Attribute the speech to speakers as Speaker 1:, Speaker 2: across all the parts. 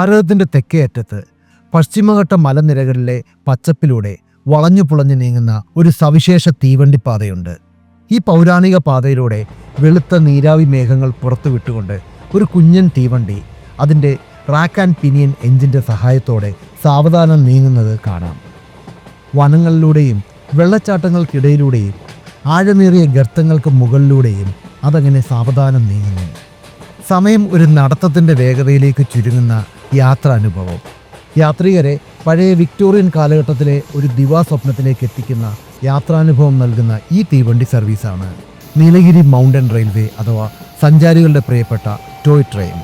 Speaker 1: ഭാരതത്തിന്റെ തെക്കേ അറ്റത്ത് പശ്ചിമഘട്ട മലനിരകളിലെ പച്ചപ്പിലൂടെ വളഞ്ഞു പുളഞ്ഞു നീങ്ങുന്ന ഒരു സവിശേഷ തീവണ്ടിപ്പാതയുണ്ട്. ഈ പൗരാണിക പാതയിലൂടെ വെളുത്ത നീരാവി മേഘങ്ങൾ പുറത്തുവിട്ടുകൊണ്ട് ഒരു കുഞ്ഞൻ തീവണ്ടി അതിന്റെ റാക്ക് ആൻഡ് പിനിയൻ എഞ്ചിന്റെ സഹായത്തോടെ സാവധാനം നീങ്ങുന്നത് കാണാം. വനങ്ങളിലൂടെയും വെള്ളച്ചാട്ടങ്ങൾക്കിടയിലൂടെയും ആഴമേറിയ ഗർത്തങ്ങൾക്ക് മുകളിലൂടെയും അതങ്ങനെ സാവധാനം നീങ്ങുന്നു. സമയം ഒരു നടത്തത്തിന്റെ വേഗതയിലേക്ക് ചുരുങ്ങുന്ന യാത്രാനുഭവം. യാത്രികരെ പഴയ വിക്ടോറിയൻ കാലഘട്ടത്തിലെ ഒരു ദിവാസ്വപ്നത്തിലേക്ക് എത്തിക്കുന്ന യാത്രാനുഭവം നൽകുന്ന ഈ തീവണ്ടി സർവീസാണ്. നീലഗിരി മൗണ്ടൻ റെയിൽവേ അഥവാ സഞ്ചാരികളുടെ പ്രിയപ്പെട്ട ടോയ് ട്രെയിൻ.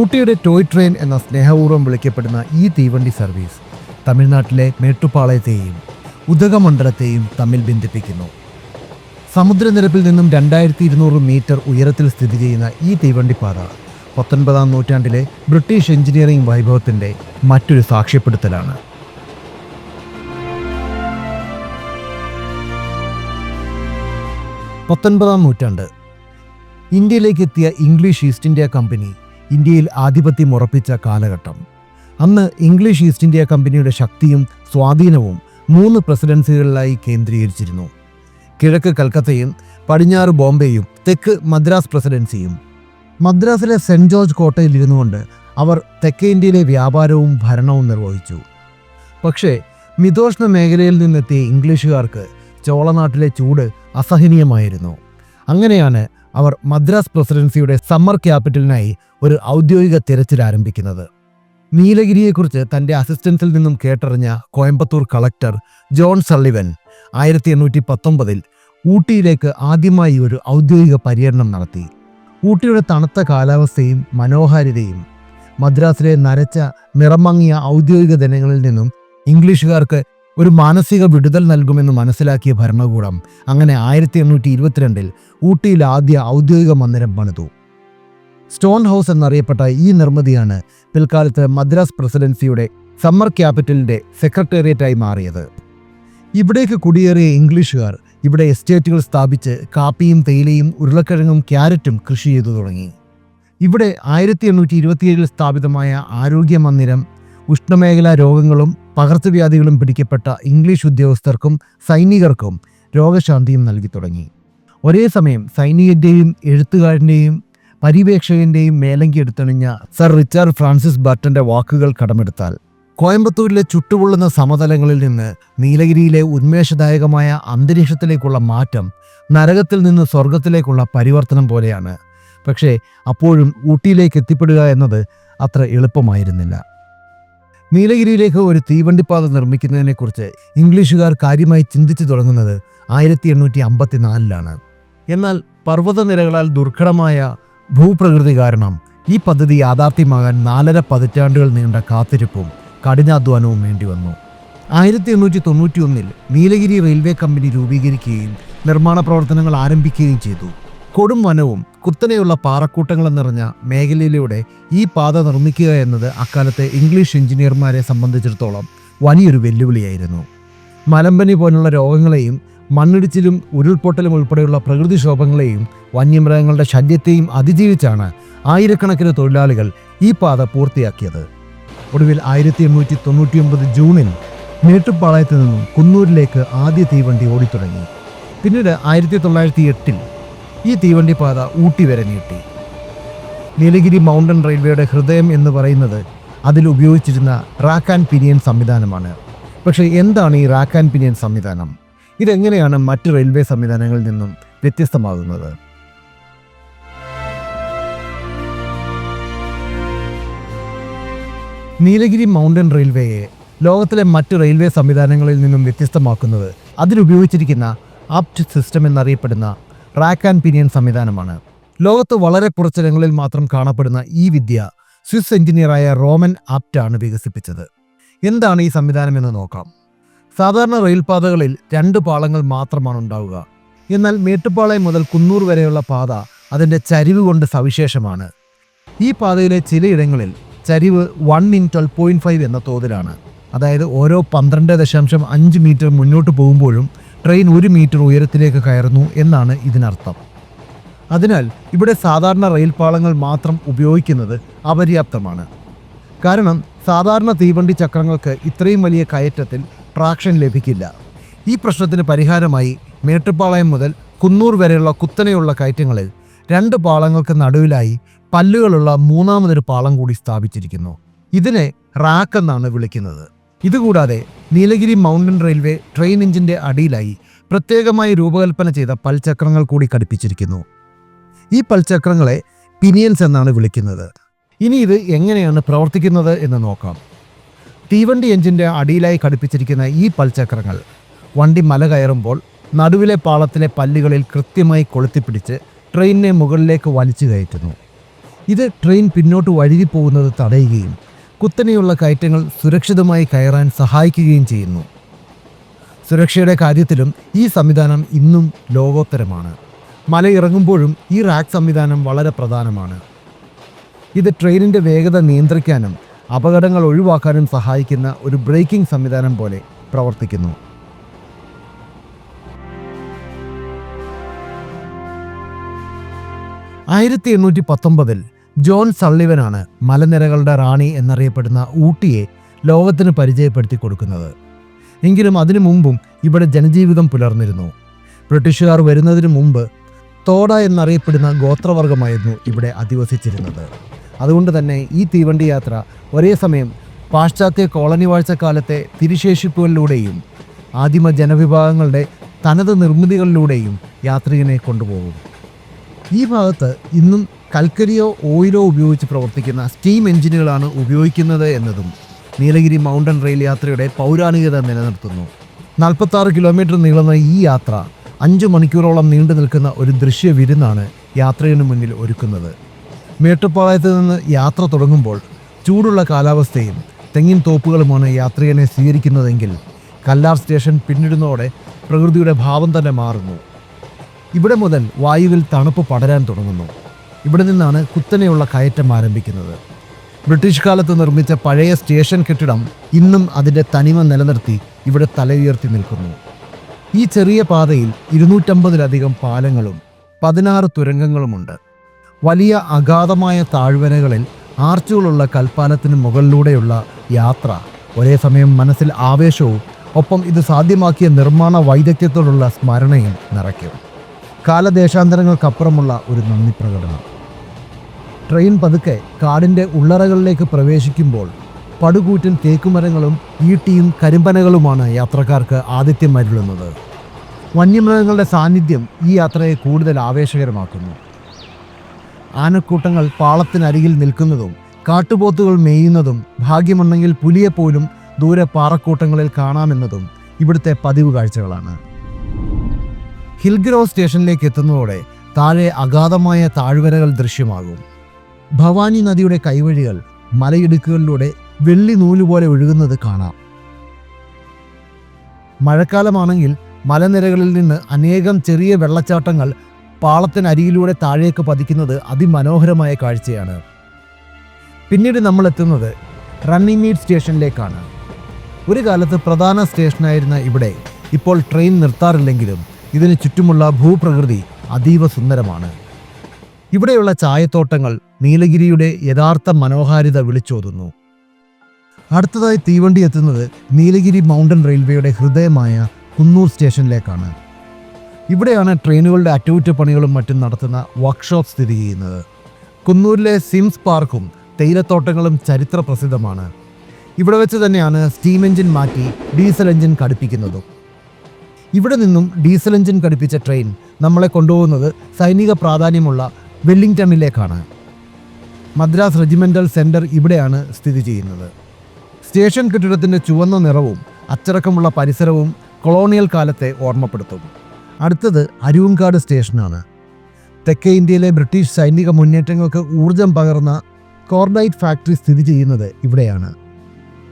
Speaker 1: ഊട്ടിയുടെ ടോയ് ട്രെയിൻ എന്ന സ്നേഹപൂർവം വിളിക്കപ്പെടുന്ന ഈ തീവണ്ടി സർവീസ് തമിഴ്നാട്ടിലെ മേട്ടുപ്പാളയത്തെയും ഉദകമണ്ഡലത്തെയും തമ്മിൽ ബന്ധിപ്പിക്കുന്നു. സമുദ്രനിരപ്പിൽ നിന്നും രണ്ടായിരത്തി ഇരുന്നൂറ് മീറ്റർ ഉയരത്തിൽ സ്ഥിതി ചെയ്യുന്ന ഈ തീവണ്ടിപ്പാത പത്തൊൻപതാം നൂറ്റാണ്ടിലെ ബ്രിട്ടീഷ് എഞ്ചിനീയറിംഗ് വൈഭവത്തിന്റെ മറ്റൊരു സാക്ഷ്യപ്പെടുത്തലാണ്. പത്തൊൻപതാം നൂറ്റാണ്ട്. ഇന്ത്യയിലേക്ക് എത്തിയ ഇംഗ്ലീഷ് ഈസ്റ്റ് ഇന്ത്യ കമ്പനി ഇന്ത്യയിൽ ആധിപത്യം ഉറപ്പിച്ച കാലഘട്ടം. അന്ന് ഇംഗ്ലീഷ് ഈസ്റ്റ് ഇന്ത്യ കമ്പനിയുടെ ശക്തിയും സ്വാധീനവും മൂന്ന് പ്രസിഡൻസികളിലായി കേന്ദ്രീകരിച്ചിരുന്നു. കിഴക്ക് കൽക്കത്തയും പടിഞ്ഞാറ് ബോംബെയും തെക്ക് മദ്രാസ് പ്രസിഡൻസിയും. മദ്രാസിലെ സെന്റ് ജോർജ് കോട്ടയിൽ ഇരുന്നുകൊണ്ട് അവർ തെക്കേ ഇന്ത്യയിലെ വ്യാപാരവും ഭരണവും നിർവഹിച്ചു. പക്ഷേ മിതോഷ്ണ മേഖലയിൽ നിന്നെത്തിയ ഇംഗ്ലീഷുകാർക്ക് ചോളനാട്ടിലെ ചൂട് അസഹനീയമായിരുന്നു. അങ്ങനെയാണ് അവർ മദ്രാസ് പ്രസിഡൻസിയുടെ സമ്മർ ക്യാപിറ്റലിനായി ഒരു ഔദ്യോഗിക തിരച്ചിൽ ആരംഭിക്കുന്നത്. നീലഗിരിയെക്കുറിച്ച് തന്റെ അസിസ്റ്റൻസിൽ നിന്നും കേട്ടറിഞ്ഞ കോയമ്പത്തൂർ കളക്ടർ ജോൺ സള്ളിവൻ ആയിരത്തി എണ്ണൂറ്റി പത്തൊമ്പതിൽ ഊട്ടിയിലേക്ക് ആദ്യമായി ഒരു ഔദ്യോഗിക പര്യടനം നടത്തി. ഊട്ടിയുടെ തണുത്ത കാലാവസ്ഥയും മനോഹാരിതയും മദ്രാസിലെ നരച്ച നിറമങ്ങിയ ഔദ്യോഗിക ദിനങ്ങളിൽ നിന്നും ഇംഗ്ലീഷുകാർക്ക് ഒരു മാനസിക വിടുതൽ നൽകുമെന്ന് മനസ്സിലാക്കിയ ഭരണകൂടം അങ്ങനെ ആയിരത്തി എണ്ണൂറ്റി ഇരുപത്തിരണ്ടിൽ ഊട്ടിയിൽ ആദ്യ ഔദ്യോഗിക മന്ദിരം പണിതു. സ്റ്റോൺ ഹൗസ് എന്നറിയപ്പെട്ട ഈ നിർമ്മിതിയാണ് പിൽക്കാലത്ത് മദ്രാസ് പ്രസിഡൻസിയുടെ സമ്മർ ക്യാപിറ്റലിന്റെ സെക്രട്ടേറിയറ്റായി മാറിയത്. ഇവിടേക്ക് കുടിയേറിയ ഇംഗ്ലീഷുകാർ ഇവിടെ എസ്റ്റേറ്റുകൾ സ്ഥാപിച്ച് കാപ്പിയും തേയിലയും ഉരുളക്കിഴങ്ങും ക്യാരറ്റും കൃഷി ചെയ്തു തുടങ്ങി. ഇവിടെ ആയിരത്തി എണ്ണൂറ്റി ഇരുപത്തിയേഴിൽ സ്ഥാപിതമായ ആരോഗ്യ മന്ദിരം ഉഷ്ണമേഖലാ രോഗങ്ങളും പകർച്ചവ്യാധികളും പിടിക്കപ്പെട്ട ഇംഗ്ലീഷ് ഉദ്യോഗസ്ഥർക്കും സൈനികർക്കും രോഗശാന്തിയും നൽകി തുടങ്ങി. ഒരേ സമയം സൈനികന്റെയും എഴുത്തുകാരന്റെയും പരിവേക്ഷകന്റെയും മേലങ്കി എടുത്തണിഞ്ഞ സർ റിച്ചാർഡ് ഫ്രാൻസിസ് ബർട്ടന്റെ വാക്കുകൾ കടമെടുത്താൽ കോയമ്പത്തൂരിലെ ചുട്ടുപൊള്ളുന്ന സമതലങ്ങളിൽ നിന്ന് നീലഗിരിയിലെ ഉന്മേഷദായകമായ അന്തരീക്ഷത്തിലേക്കുള്ള മാറ്റം നരകത്തിൽ നിന്ന് സ്വർഗത്തിലേക്കുള്ള പരിവർത്തനം പോലെയാണ്. പക്ഷേ അപ്പോഴും ഊട്ടിയിലേക്ക് എത്തിപ്പെടുക എന്നത് അത്ര എളുപ്പമായിരുന്നില്ല. നീലഗിരിയിലേക്ക് ഒരു തീവണ്ടിപ്പാത നിർമ്മിക്കുന്നതിനെക്കുറിച്ച് ഇംഗ്ലീഷുകാർ കാര്യമായി ചിന്തിച്ചു തുടങ്ങുന്നത് ആയിരത്തി എണ്ണൂറ്റി അമ്പത്തിനാലിലാണ് എന്നാൽ പർവതനിരകളാൽ ദുർഘടമായ ഭൂപ്രകൃതി കാരണം ഈ പദ്ധതി യാഥാർത്ഥ്യമാകാൻ നാലര പതിറ്റാണ്ടുകൾ നീണ്ട കാത്തിരിപ്പും കഠിനാധ്വാനവും വേണ്ടി വന്നു. ആയിരത്തി എണ്ണൂറ്റി തൊണ്ണൂറ്റി ഒന്നിൽ നീലഗിരി റെയിൽവേ കമ്പനി രൂപീകരിക്കുകയും നിർമ്മാണ പ്രവർത്തനങ്ങൾ ആരംഭിക്കുകയും ചെയ്തു. കൊടും വനവും കുത്തനെയുള്ള പാറക്കൂട്ടങ്ങളും നിറഞ്ഞ മേഖലയിലൂടെ ഈ പാത നിർമ്മിക്കുക എന്നത് അക്കാലത്തെ ഇംഗ്ലീഷ് എഞ്ചിനീയർമാരെ സംബന്ധിച്ചിടത്തോളം വലിയൊരു വെല്ലുവിളിയായിരുന്നു. മലമ്പനി പോലുള്ള രോഗങ്ങളെയും മണ്ണിടിച്ചിലും ഉരുൾപൊട്ടലും ഉൾപ്പെടെയുള്ള പ്രകൃതിക്ഷോഭങ്ങളെയും വന്യമൃഗങ്ങളുടെ ശല്യത്തെയും അതിജീവിച്ചാണ് ആയിരക്കണക്കിന് തൊഴിലാളികൾ ഈ പാത പൂർത്തിയാക്കിയത്. ഒടുവിൽ ആയിരത്തി എണ്ണൂറ്റി തൊണ്ണൂറ്റിയൊമ്പത് ജൂണിൽ മേട്ടുപ്പാളയത്ത് നിന്നും കുന്നൂരിലേക്ക് ആദ്യ തീവണ്ടി ഓടിത്തുടങ്ങി. പിന്നീട് ആയിരത്തി തൊള്ളായിരത്തി എട്ടിൽ ഈ തീവണ്ടി പാത ഊട്ടി വരെ നീട്ടി. നീലഗിരി മൗണ്ടൻ റെയിൽവേയുടെ ഹൃദയം എന്ന് പറയുന്നത് അതിൽ ഉപയോഗിച്ചിരുന്ന റാക്ക് ആൻഡ് പിനിയൻ സംവിധാനമാണ്. പക്ഷേ എന്താണ് ഈ റാക്ക് ആൻഡ് പിനിയൻ സംവിധാനം? ഇതെങ്ങനെയാണ് മറ്റ് റെയിൽവേ സംവിധാനങ്ങളിൽ നിന്നും വ്യത്യസ്തമാകുന്നത്? നീലഗിരി മൗണ്ടൻ റെയിൽവേയെ ലോകത്തിലെ മറ്റ് റെയിൽവേ സംവിധാനങ്ങളിൽ നിന്നും വ്യത്യസ്തമാക്കുന്നത് അതിലുപയോഗിച്ചിരിക്കുന്ന ആപ്റ്റ് സിസ്റ്റം എന്നറിയപ്പെടുന്ന റാക്ക് ആൻഡ് പിനിയൻ സംവിധാനമാണ്. ലോകത്ത് വളരെ കുറച്ചിടങ്ങളിൽ മാത്രം കാണപ്പെടുന്ന ഈ വിദ്യ സ്വിസ് എഞ്ചിനീയറായ റോമൻ ആപ്റ്റാണ് വികസിപ്പിച്ചത്. എന്താണ് ഈ സംവിധാനം എന്ന് നോക്കാം. സാധാരണ റെയിൽപാതകളിൽ രണ്ട് പാളങ്ങൾ മാത്രമാണ് ഉണ്ടാവുക. എന്നാൽ മേട്ടുപ്പാളയം മുതൽ കുന്നൂർ വരെയുള്ള പാത അതിന്റെ ചരിവ് കൊണ്ട് സവിശേഷമാണ്. ഈ പാതയിലെ ചിലയിടങ്ങളിൽ ചരിവ് one in twelve point five എന്ന തോതിലാണ്. അതായത് ഓരോ പന്ത്രണ്ട് ദശാംശം അഞ്ച് മീറ്റർ മുന്നോട്ട് പോകുമ്പോഴും ട്രെയിൻ ഒരു മീറ്റർ ഉയരത്തിലേക്ക് കയറുന്നു എന്നാണ് ഇതിനർത്ഥം. അതിനാൽ ഇവിടെ സാധാരണ റെയിൽ പാളങ്ങൾ മാത്രം ഉപയോഗിക്കുന്നത് അപര്യാപ്തമാണ്. കാരണം സാധാരണ തീവണ്ടി ചക്രങ്ങൾക്ക് ഇത്രയും വലിയ കയറ്റത്തിൽ ട്രാക്ഷൻ ലഭിക്കില്ല. ഈ പ്രശ്നത്തിന് പരിഹാരമായി മേട്ടുപ്പാളയം മുതൽ കുന്നൂർ വരെയുള്ള കുത്തനെയുള്ള കയറ്റങ്ങളിൽ രണ്ട് പാളങ്ങൾക്ക് നടുവിലായി പല്ലുകളുള്ള മൂന്നാമതൊരു പാളം കൂടി സ്ഥാപിച്ചിരിക്കുന്നു. ഇതിനെ റാക്ക് എന്നാണ് വിളിക്കുന്നത്. ഇതുകൂടാതെ നീലഗിരി മൗണ്ടൻ റെയിൽവേ ട്രെയിൻ എഞ്ചിന്റെ അടിയിലായി പ്രത്യേകമായി രൂപകൽപ്പന ചെയ്ത പൽചക്രങ്ങൾ കൂടി ഘടിപ്പിച്ചിരിക്കുന്നു. ഈ പൽചക്രങ്ങളെ പിനിയൻസ് എന്നാണ് വിളിക്കുന്നത്. ഇനി ഇത് എങ്ങനെയാണ് പ്രവർത്തിക്കുന്നത് എന്ന് നോക്കാം. തീവണ്ടി എഞ്ചിന്റെ അടിയിലായി ഘടിപ്പിച്ചിരിക്കുന്ന ഈ പൽചക്രങ്ങൾ വണ്ടി മല കയറുമ്പോൾ നടുവിലെ പാളത്തിലെ പല്ലുകളിൽ കൃത്യമായി കൊളുത്തിപ്പിടിച്ച് ട്രെയിനിനെ മുകളിലേക്ക് വലിച്ചു കയറ്റുന്നു. ഇത് ട്രെയിൻ പിന്നോട്ട് വഴുകി പോകുന്നത് തടയുകയും കുത്തനെയുള്ള കയറ്റങ്ങൾ സുരക്ഷിതമായി കയറാൻ സഹായിക്കുകയും ചെയ്യുന്നു. സുരക്ഷയുടെ കാര്യത്തിലും ഈ സംവിധാനം ഇന്നും ലോകോത്തരമാണ്. മല ഇറങ്ങുമ്പോഴും ഈ റാക്ക് സംവിധാനം വളരെ പ്രധാനമാണ്. ഇത് ട്രെയിനിന്റെ വേഗത നിയന്ത്രിക്കാനും അപകടങ്ങൾ ഒഴിവാക്കാനും സഹായിക്കുന്ന ഒരു ബ്രേക്കിംഗ് സംവിധാനം പോലെ പ്രവർത്തിക്കുന്നു. ആയിരത്തി എണ്ണൂറ്റി പത്തൊമ്പതിൽ ജോൺ സള്ളിവനാണ് മലനിരകളുടെ റാണി എന്നറിയപ്പെടുന്ന ഊട്ടിയെ ലോകത്തിന് പരിചയപ്പെടുത്തി കൊടുക്കുന്നത്. എങ്കിലും അതിനു മുമ്പും ഇവിടെ ജനജീവിതം പുലർന്നിരുന്നു. ബ്രിട്ടീഷുകാർ വരുന്നതിന് മുമ്പ് തോട എന്നറിയപ്പെടുന്ന ഗോത്രവർഗമായിരുന്നു ഇവിടെ അധിവസിച്ചിരുന്നത്. അതുകൊണ്ട് തന്നെ ഈ തീവണ്ടി യാത്ര ഒരേ സമയം പാശ്ചാത്യ കോളനി വാഴ്ചക്കാലത്തെ തിരിശേഷിപ്പുകളിലൂടെയും ആദിമ ജനവിഭാഗങ്ങളുടെ തനത് നിർമ്മിതികളിലൂടെയും യാത്രികനെ കൊണ്ടുപോകും. ഈ ഭാഗത്ത് ഇന്നും കൽക്കരിയോ ഓയിലോ ഉപയോഗിച്ച് പ്രവർത്തിക്കുന്ന സ്റ്റീം എഞ്ചിനുകളാണ് ഉപയോഗിക്കുന്നത് എന്നതും നീലഗിരി മൗണ്ടൻ റെയിൽ യാത്രയുടെ പൗരാണികത നിലനിർത്തുന്നു. നാൽപ്പത്താറ് കിലോമീറ്റർ നീളുന്ന ഈ യാത്ര അഞ്ച് മണിക്കൂറോളം നീണ്ടു നിൽക്കുന്ന ഒരു ദൃശ്യ വിരുന്നാണ് യാത്രയിന് മുന്നിൽ ഒരുക്കുന്നത്. മേട്ടുപ്പാളയത്ത് നിന്ന് യാത്ര തുടങ്ങുമ്പോൾ ചൂടുള്ള കാലാവസ്ഥയും തെങ്ങിൻ തോപ്പുകളുമാണ് യാത്രികനെ സ്വീകരിക്കുന്നതെങ്കിൽ കല്ലാർ സ്റ്റേഷൻ പിന്നിടുന്നതോടെ പ്രകൃതിയുടെ ഭാവം തന്നെ മാറുന്നു. ഇവിടെ മുതൽ വായുവിൽ തണുപ്പ് പടരാൻ തുടങ്ങുന്നു. ഇവിടെ നിന്നാണ് കുത്തനെയുള്ള കയറ്റം ആരംഭിക്കുന്നത്. ബ്രിട്ടീഷ് കാലത്ത് നിർമ്മിച്ച പഴയ സ്റ്റേഷൻ കെട്ടിടം ഇന്നും അതിന്റെ തനിമ നിലനിർത്തി ഇവിടെ തലയുയർത്തി നിൽക്കുന്നു. ഈ ചെറിയ പാതയിൽ ഇരുന്നൂറ്റമ്പതിലധികം പാലങ്ങളും പതിനാറ് തുരങ്കങ്ങളുമുണ്ട്. വലിയ അഗാധമായ താഴ്വരകളിൽ ആർച്ചുകളുള്ള കൽപ്പാലത്തിന് മുകളിലൂടെയുള്ള യാത്ര ഒരേ സമയം മനസ്സിൽ ആവേശവും ഒപ്പം ഇത് സാധ്യമാക്കിയ നിർമ്മാണ വൈദഗ്ധ്യത്തോടുള്ള സ്മരണയും നിറയ്ക്കും. കാലദേശാന്തരങ്ങൾക്കപ്പുറമുള്ള ഒരു നന്ദി പ്രകടനം ട്രെയിൻ പതുക്കെ കാടിന്റെ ഉള്ളറകളിലേക്ക് പ്രവേശിക്കുമ്പോൾ പടുകൂറ്റൻ തേക്കുമരങ്ങളും ഈട്ടിയും കരിമ്പനകളുമാണ് യാത്രക്കാർക്ക് ആതിഥ്യം അരുളുന്നത്. വന്യമൃഗങ്ങളുടെ സാന്നിധ്യം ഈ യാത്രയെ കൂടുതൽ ആവേശകരമാക്കുന്നു. ആനക്കൂട്ടങ്ങൾ പാളത്തിനരികിൽ നിൽക്കുന്നതും കാട്ടുപോത്തുകൾ മേയുന്നതും ഭാഗ്യമുണ്ടെങ്കിൽ പുലിയെപ്പോലും ദൂരെ പാറക്കൂട്ടങ്ങളിൽ കാണാമെന്നതും ഇവിടുത്തെ പതിവ് കാഴ്ചകളാണ്. ഹിൽഗ്രോ സ്റ്റേഷനിലേക്ക് എത്തുന്നതോടെ താഴെ അഗാധമായ താഴ്വരകൾ ദൃശ്യമാകും. ഭവാനി നദിയുടെ കൈവഴികൾ മലയിടുക്കുകളിലൂടെ വെള്ളി നൂലുപോലെ ഒഴുകുന്നത് കാണാം. മഴക്കാലമാണെങ്കിൽ മലനിരകളിൽ നിന്ന് അനേകം ചെറിയ വെള്ളച്ചാട്ടങ്ങൾ പാളത്തിനരിയിലൂടെ താഴേക്ക് പതിക്കുന്നത് അതിമനോഹരമായ കാഴ്ചയാണ്. പിന്നീട് നമ്മൾ എത്തുന്നത് റണ്ണിംഗ് മീറ്റ് സ്റ്റേഷനിലേക്കാണ്. ഒരു കാലത്ത് പ്രധാന സ്റ്റേഷനായിരുന്ന ഇവിടെ ഇപ്പോൾ ട്രെയിൻ നിർത്താറില്ലെങ്കിലും ഇതിന് ചുറ്റുമുള്ള ഭൂപ്രകൃതി അതീവ സുന്ദരമാണ്. ഇവിടെയുള്ള ചായത്തോട്ടങ്ങൾ നീലഗിരിയുടെ യഥാർത്ഥ മനോഹാരിത വിളിച്ചോതുന്നു. അടുത്തതായി തീവണ്ടി എത്തുന്നത് നീലഗിരി മൗണ്ടൻ റെയിൽവേയുടെ ഹൃദയമായ കുന്നൂർ സ്റ്റേഷനിലേക്കാണ്. ഇവിടെയാണ് ട്രെയിനുകളുടെ അറ്റകുറ്റപ്പണികളും മറ്റും നടത്തുന്ന വർക്ക്ഷോപ്പ് സ്ഥിതി ചെയ്യുന്നത്. കുന്നൂരിലെ സിംസ് പാർക്കും തേയിലത്തോട്ടങ്ങളും ചരിത്ര പ്രസിദ്ധമാണ് ഇവിടെ വെച്ച് തന്നെയാണ് സ്റ്റീം എഞ്ചിൻ മാറ്റി ഡീസൽ എഞ്ചിൻ ഘടിപ്പിക്കുന്നതും. ഇവിടെ നിന്നും ഡീസൽ എഞ്ചിൻ ഘടിപ്പിച്ച ട്രെയിൻ നമ്മളെ കൊണ്ടുപോകുന്നത് സൈനിക പ്രാധാന്യമുള്ള വെല്ലിംഗ്ടണിലേക്കാണ്. മദ്രാസ് റെജിമെന്റൽ സെന്റർ ഇവിടെയാണ് സ്ഥിതി ചെയ്യുന്നത്. സ്റ്റേഷൻ കെട്ടിടത്തിന്റെ ചുവന്ന നിറവും അച്ചടക്കമുള്ള പരിസരവും കൊളോണിയൽ കാലത്തെ ഓർമ്മപ്പെടുത്തും. അടുത്തത് അരുവങ്കാട് സ്റ്റേഷനാണ്. തെക്കേ ഇന്ത്യയിലെ ബ്രിട്ടീഷ് സൈനിക മുന്നേറ്റങ്ങൾക്ക് ഊർജം പകർന്ന കോർഡൈറ്റ് ഫാക്ടറി സ്ഥിതി ചെയ്യുന്നത് ഇവിടെയാണ്.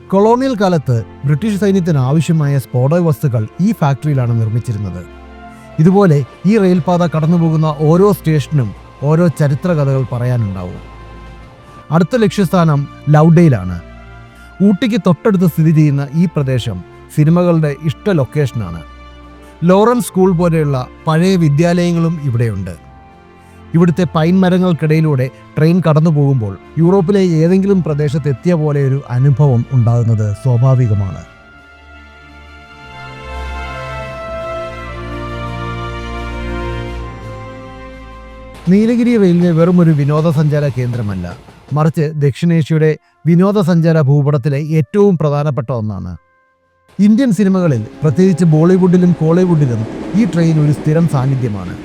Speaker 1: കൊളോണിയൽ കാലത്ത് ബ്രിട്ടീഷ് സൈന്യത്തിന് ആവശ്യമായ സ്ഫോടക വസ്തുക്കൾ ഈ ഫാക്ടറിയിലാണ് നിർമ്മിച്ചിരുന്നത്. ഇതുപോലെ ഈ റെയിൽപാത കടന്നുപോകുന്ന ഓരോ സ്റ്റേഷനും ഓരോ ചരിത്രകഥകൾ പറയാനുണ്ടാവും. അടുത്ത ലക്ഷ്യസ്ഥാനം ലൗഡയിലാണ്. ഊട്ടിക്ക് തൊട്ടടുത്ത് സ്ഥിതി ചെയ്യുന്ന ഈ പ്രദേശം സിനിമകളുടെ ഇഷ്ട ലൊക്കേഷനാണ്. ലോറൻസ് സ്കൂൾ പോലെയുള്ള പഴയ വിദ്യാലയങ്ങളും ഇവിടെയുണ്ട്. ഇവിടുത്തെ പൈൻ മരങ്ങൾക്കിടയിലൂടെ ട്രെയിൻ കടന്നു പോകുമ്പോൾ യൂറോപ്പിലെ ഏതെങ്കിലും പ്രദേശത്ത് എത്തിയ പോലെ ഒരു അനുഭവം ഉണ്ടാകുന്നത് സ്വാഭാവികമാണ്. നീലഗിരി റെയിൽവേ വെറും ഒരു വിനോദസഞ്ചാര കേന്ദ്രമല്ല. മറിച്ച് ദക്ഷിണേഷ്യയുടെ വിനോദസഞ്ചാര ഭൂപടത്തിലെ ഏറ്റവും പ്രധാനപ്പെട്ട ഒന്നാണ്. ഇന്ത്യൻ സിനിമകളിൽ പ്രത്യേകിച്ച് ബോളിവുഡിലും കോളിവുഡിലും ഈ ട്രെയിൻ ഒരു സ്ഥിരം സാന്നിധ്യമാണ്.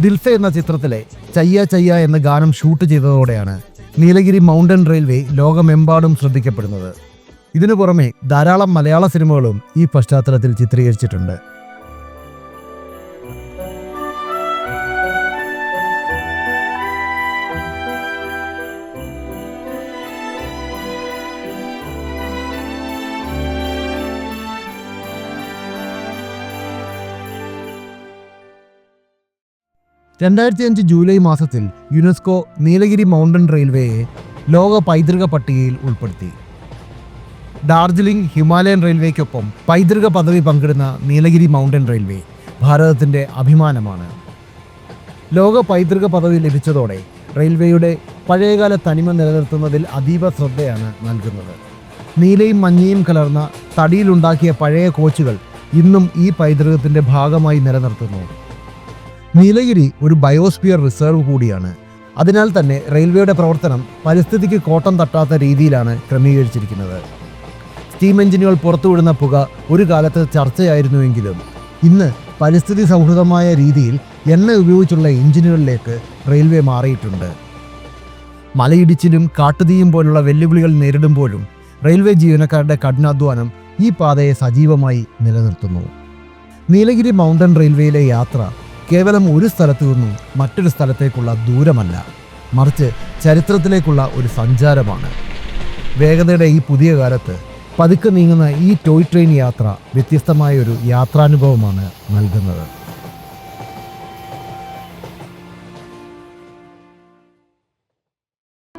Speaker 1: ദിൽസ എന്ന ചിത്രത്തിലെ ചയ്യ ചയ്യ എന്ന ഗാനം ഷൂട്ട് ചെയ്തതോടെയാണ് നീലഗിരി മൗണ്ടൻ റെയിൽവേ ലോകമെമ്പാടും ശ്രദ്ധിക്കപ്പെടുന്നത്. ഇതിനു പുറമെ ധാരാളം മലയാള സിനിമകളും ഈ പശ്ചാത്തലത്തിൽ ചിത്രീകരിച്ചിട്ടുണ്ട്. രണ്ടായിരത്തി അഞ്ച് ജൂലൈ മാസത്തിൽ യുനെസ്കോ നീലഗിരി മൗണ്ടൻ റെയിൽവേയെ ലോക പൈതൃക പട്ടികയിൽ ഉൾപ്പെടുത്തി. ഡാർജിലിംഗ് ഹിമാലയൻ റെയിൽവേക്കൊപ്പം പൈതൃക പദവി പങ്കിടുന്ന നീലഗിരി മൗണ്ടൻ റെയിൽവേ ഭാരതത്തിന്റെ അഭിമാനമാണ്. ലോക പൈതൃക പദവി ലഭിച്ചതോടെ റെയിൽവേയുടെ പഴയകാല തനിമ നിലനിർത്തുന്നതിൽ അതീവ ശ്രദ്ധയാണ് നൽകുന്നത്. നീലയും മഞ്ഞയും കലർന്ന തടിയിലുണ്ടാക്കിയ പഴയ കോച്ചുകൾ ഇന്നും ഈ പൈതൃകത്തിന്റെ ഭാഗമായി നിലനിർത്തുന്നു. നീലഗിരി ഒരു ബയോസ്ഫിയർ റിസർവ് കൂടിയാണ്. അതിനാൽ തന്നെ റെയിൽവേയുടെ പ്രവർത്തനം പരിസ്ഥിതിക്ക് കോട്ടം തട്ടാത്ത രീതിയിലാണ് ക്രമീകരിച്ചിരിക്കുന്നത്. സ്റ്റീം എഞ്ചിനുകൾ പുറത്തുവിടുന്ന പുക ഒരു കാലത്ത് ചർച്ചയായിരുന്നുവെങ്കിലും ഇന്ന് പരിസ്ഥിതി സൗഹൃദമായ രീതിയിൽ എണ്ണ ഉപയോഗിച്ചുള്ള എഞ്ചിനുകളിലേക്ക് റെയിൽവേ മാറിയിട്ടുണ്ട്. മലയിടിച്ചിലും കാട്ടുതീയും പോലുള്ള വെല്ലുവിളികൾ നേരിടുമ്പോഴും റെയിൽവേ ജീവനക്കാരുടെ കഠിനാധ്വാനം ഈ പാതയെ സജീവമായി നിലനിർത്തുന്നു. നീലഗിരി മൗണ്ടൻ റെയിൽവേയിലെ യാത്ര കേവലം ഒരു സ്ഥലത്തു നിന്നും മറ്റൊരു സ്ഥലത്തേക്കുള്ള ദൂരമല്ല. മറിച്ച് ചരിത്രത്തിലേക്കുള്ള ഒരു സഞ്ചാരമാണ്. വേഗതയുടെ ഈ പുതിയ കാലത്ത് പതുക്കെ നീങ്ങുന്ന ഈ ടോയ് ട്രെയിൻ യാത്ര വ്യത്യസ്തമായ ഒരു യാത്രാനുഭവമാണ് നൽകുന്നത്.